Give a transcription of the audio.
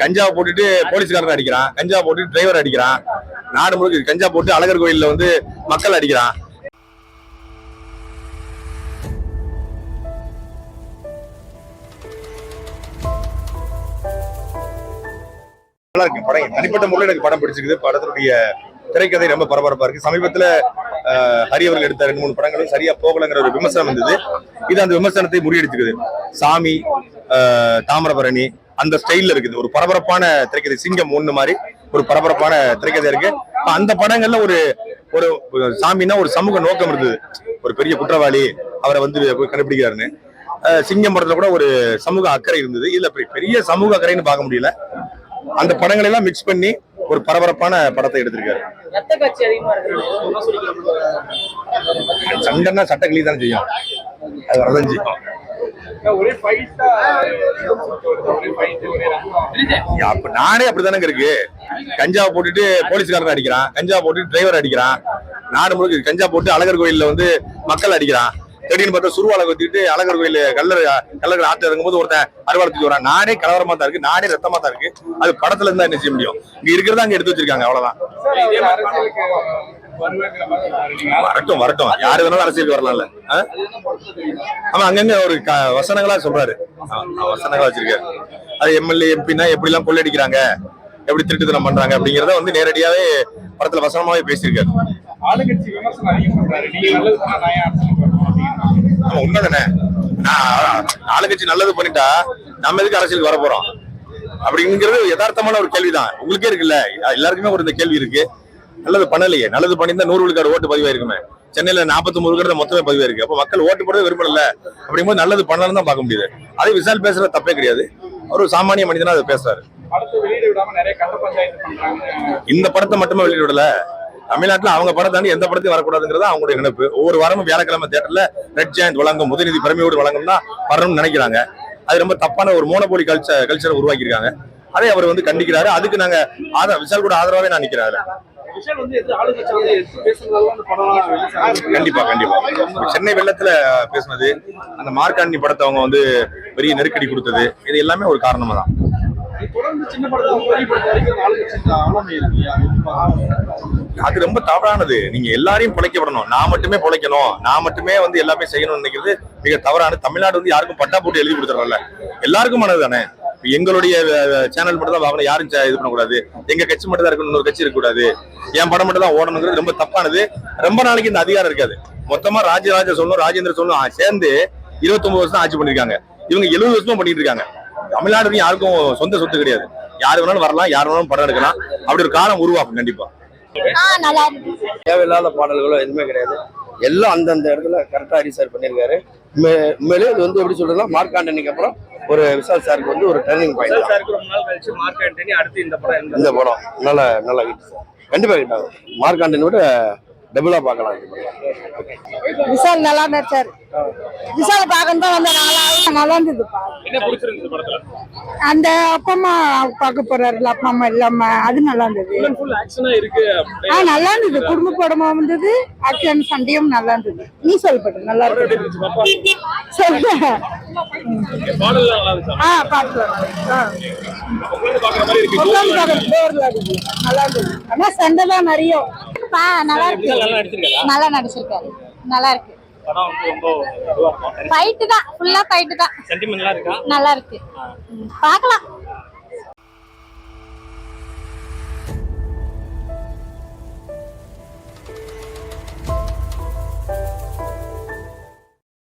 கஞ்சா போட்டுட்டு போலீஸ்காரன் அடிக்கிறான். கஞ்சா போட்டு டிரைவர் அடிக்கிறான். நாடு முழுக்க கஞ்சா போட்டு அழகர் கோயில்ல வந்து மக்கள் அடிக்கிறான். நல்லா இருக்கு படம். தனிப்பட்ட முறையில் எனக்கு படம் பிடிச்சிருக்குது. படத்தினுடைய திரைக்கதை ரொம்ப பரபரப்பா இருக்கு. சமீபத்துல ஹரி அவர்கள் எடுத்த ரெண்டு மூணு படங்களும் சரியா போகலங்கிற ஒரு விமர்சனம் வந்தது. இது அந்த விமர்சனத்தை முறியடிச்சுக்குது. சாமி தாமிரபரணி அந்த ஸ்டைல்ல இருக்குது. ஒரு பரபரப்பான திரைக்கதை சிங்கம் ஒண்ணு மாதிரி ஒரு பரபரப்பான திரைக்கதை இருக்கு. அந்த படங்கள்ல ஒரு ஒரு சாமின்னா ஒரு சமூக நோக்கம் இருந்தது. ஒரு பெரிய குற்றவாளி அவரை வந்து கண்டுபிடிக்கிறாருன்னு. சிங்கம் படத்துல கூட ஒரு சமூக அக்கறை இருந்தது. இதுல பெரிய- சமூக அக்கறைன்னு பார்க்க முடியல. அந்த படங்களை எல்லாம் மிக்ஸ் பண்ணி ஒரு பரபரப்பான படத்தை எடுத்திருக்காரு. சண்டைன்னா சட்ட கிளி தானே செய்யும். அது வரதான் செய்யும் அப்ப நானே அப்படிதானங்க இருக்கு. கஞ்சா போட்டுட்டு போலீஸ்காரன் அடிக்கிறான். கஞ்சா போட்டு டிரைவர் அடிக்கிறான். நாடு முழுக்க கஞ்சா போட்டு அழகர் கோயில்ல வந்து மக்கள் அடிக்கிறான். திடீர்னு பார்த்தா சுருவாலை கொத்திட்டு அழகர் கோயில் கல்லர் கல்லர் ஆற்று இறங்கும் போது ஒருத்தன் அறுவாலை தூக்கி வரான் நானே கலவரமா தான் இருக்கு. நானே ரத்தமா தான் இருக்கு. அது படத்துல இருந்தா என்ன செய்ய முடியும்? இங்க இருக்கிறதா அங்க எடுத்து வச்சிருக்காங்க. அவ்வளவுதான். வரட்டும் வரட்டும். யாரு வேணாலும் அரசியலுக்கு வரலாம்ல? ஆமா அங்கங்க ஒரு வசனங்களா சொல்றாரு. வசனங்களா வச்சிருக்காரு. அது எம்எல்ஏ எம்பினா எப்படி எல்லாம் கொள்ளடிக்கிறாங்க எப்படி திருட்டுத்தனம் பண்றாங்க? அப்படிங்கறத வந்து நேரடியாவே படத்துல வசனமாவே பேசியிருக்காரு. ஆமா உண்மைதானே. நான் ஆளுங்கட்சி நல்லது பண்ணிட்டா நம்ம எதுக்கு அரசியலுக்கு வர போறோம் அப்படிங்கிறது யதார்த்தமான ஒரு கேள்விதான். உங்களுக்கே இருக்குல்ல. எல்லாருக்குமே ஒரு இந்த கேள்வி இருக்கு. நல்லது பண்ணலையே. நல்லது பண்ணியிருந்தா நூறு விழுக்காடு ஓட்டு பதிவாயிருக்குமே. சென்னையில நாற்பத்தி மூணு விழுக்காடு மொத்தமே பதிவாயிருக்கு. அப்ப மக்கள் ஓட்டு போட விரும்பல அப்படிங்கும்போது நல்லது பண்ணலாம் தான் பார்க்க முடியுது. அதே விசால் பேசுறது தப்பே கிடையாது. ஒரு சாமானிய மனிதனா அதை பேசுறாரு. இந்த படத்தை மட்டுமே வெளியிட விடல. தமிழ்நாட்டுல அவங்க படம் தாண்டி எந்த படத்தையும் வரக்கூடாதுங்கிறது அவங்களுடைய நினைப்பு. ஒவ்வொரு வாரமும் வியாழக்கிழமை தேட்டர்ல ரெட் ஜாயிண்ட் வழங்கும் முதநிதி பிரமையோடு வழங்கும் தான் வரணும்னு நினைக்கிறாங்க. அது ரொம்ப தப்பான ஒரு மோனோபோலி கல்ச்சர் கல்ச்சரை உருவாக்கியிருக்காங்க. அதை அவர் வந்து கண்டிக்கிறாரு. அதுக்கு நாங்க ஆதரவு விஷால் கூட ஆதரவாவே நான் நிக்கிறாரு கண்டிப்பா கண்டிப்பா. சென்னை வெள்ளத்துல பேசுனது அந்த மார்க்காண்டி படத்தை அவங்க வந்து பெரிய நெருக்கடி கொடுத்தது இது எல்லாமே ஒரு காரணமா தான்? அது ரொம்ப தவறானது. நீங்க எல்லாரையும் பிழைக்க விடணும் நான் மட்டுமே பிழைக்கணும். நான் மட்டுமே வந்து எல்லாமே செய்யணும்னு நினைக்கிறது மிக தவறானது. தமிழ்நாடு வந்து யாருக்கும் பட்டா போட்டு எழுதி கொடுத்துறல எல்லாருக்கும் ஆனது தானே? எங்களுடைய சேனல் மட்டும் தான் பார்க்கணும் யாரும் இது பண்ணக்கூடாது. எங்க கட்சி மட்டும் தான் இருக்கணும். இன்னொரு கட்சி இருக்கக்கூடாது. என் படம் மட்டும் தான் ஓடணுங்கிறது ரொம்ப தப்பானது. ரொம்ப நாளைக்கு இந்த அதிகாரம் இருக்காது. மொத்தமா ராஜராஜ சொல்லணும் ராஜேந்திர சொல்லணும். சேர்ந்து 29 வருஷம் ஆட்சி பண்ணிருக்காங்க இவங்க எழுபது வருஷமா பண்ணிட்டு இருக்காங்க. தமிழ்நாடு யாருக்கும் சொந்த சொத்து கிடையாது. யாரு வேணாலும் வரலாம் யார் வேணாலும் படம் எடுக்கலாம். அப்படி ஒரு காலம் உருவாக்கும் கண்டிப்பா. ஆ நல்லா இருக்கு. தேவையில்லாத பாடல்களோ எதுவுமே கிடையாது. எல்லாம் அந்தந்த இடத்துல கரெக்டாக ரீசர்ச் பண்ணியிருக்காரு. உண்மை- உண்மையிலேயே இது வந்து எப்படி சொல்றதுன்னா மார்க் ஆண்டனிக்கு அப்புறம் ஒரு விசால் சாருக்கு வந்து ஒரு டர்னிங் பாயிண்ட் சாருக்கு ரொம்ப நாள் கழிச்சு மார்க் ஆண்டனி அடுத்து இந்த படம் இந்த படம். நல்ல நல்ல ஹிட் கண்டிப்பாக ஹிட் ஆகும். மார்க் ஆண்டனி விட டபுளாக பார்க்கலாம் விசால் நல்லா நடிச்சாரு. விசால பார்க்கணும் தான் வந்த நல்லா நல்லா படத்துல? அந்த அப்பா அம்மா பார்க்க போறாருல அப்பா அம்மா இல்லாம அது நல்லா இருந்தது. ஃபுல் ஆக்ஷனா இருக்கு ஆ நல்லா இருந்தது. குடும்ப படமா இருந்தது ஆக்ஷன் சண்டையும் நல்லா இருந்தது. நீ சொல்லப்பட்டு நல்லா இருக்கு பாப்பா? சொல்லு. ஆ இருக்கு. நல்லா இருந்தது. ஆனா சண்டை தான் நிறைய. நல்லா இருக்கு. நல்லா நடிச்சிருக்காரா? நல்லா இருக்கு. ஃபைட்டு தான். ஃபுல்லா ஃபைட்டு தான். நல்லா இருக்கு. பார்க்கலாம்.